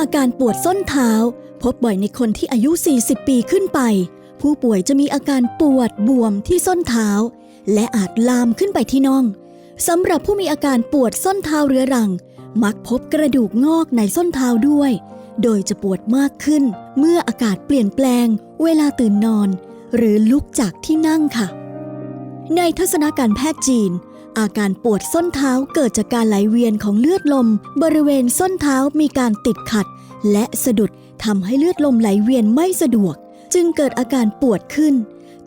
อาการปวดส้นเท้า พบบ่อยในคนที่อายุ 40 ปีขึ้นไป ผู้ป่วยจะมีอาการปวดบวมที่ส้นเท้า และอาจลามขึ้นไปที่น่องสำหรับผู้มีอาการปวดส้นเท้าเรื้อรัง มักพบกระดูกงอกในส้นเท้าด้วย โดยจะปวดมากขึ้น เมื่ออากาศเปลี่ยนแปลง เวลาตื่นนอน หรือลุกจากที่นั่งค่ะ ในทัศนการแพทย์จีน อาการปวดส้นเท้าเกิดจากการไหลเวียนของเลือดลม บริเวณส้นเท้ามีการติดขัด และสะดุดทำให้เลือดลมไหลเวียนไม่สะดวก จึงเกิดอาการปวดขึ้น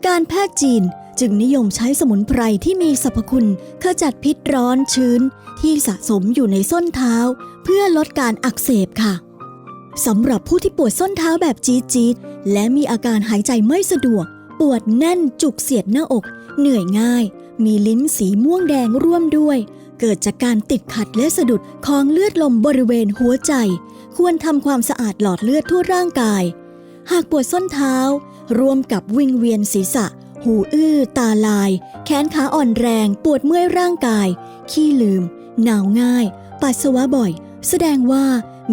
การแพทย์จีนจึงนิยมใช้สมุนไพรที่มีสรรพคุณขจัดพิษร้อนชื้น ที่สะสมอยู่ในส้นเท้า เพื่อลดการอักเสบค่ะสำหรับผู้ที่ปวดส้นเท้าแบบจี๊ดจี๊ดและมีอาการหายใจไม่สะดวก ปวดแน่นจุกเสียดหน้าอก เหนื่อยง่าย มีลิ้นสีม่วงแดงร่วมด้วย เกิดจากการติดขัดและสะดุดของเลือดลมบริเวณหัวใจ ควรทำความสะอาดหลอดเลือดทั่วร่างกาย หากปวดส้นเท้า ร่วมกับวิงเวียนศีรษะ หูอื้อ ตาลาย แขนขาอ่อนแรง ปวดเมื่อยร่างกาย ขี้ลืม หนาวง่าย ปัสสาวะบ่อย แสดงว่า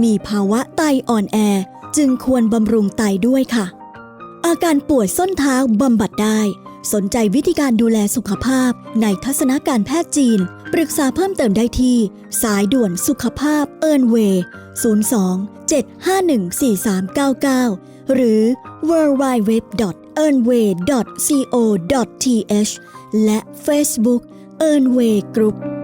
มีภาวะไตอ่อนแอ จึงควรบำรุงไตด้วยค่ะอาการปวดส้นเท้าบำบัดได้ สนใจวิธีการดูแลสุขภาพ ในทัศนการแพทย์จีน ปรึกษาเพิ่มเติมได้ที่ สายด่วนสุขภาพเอิร์นเวย์02 751 4399 หรือ w w w e a r n w a y co th และ Facebook e a r n w a y Group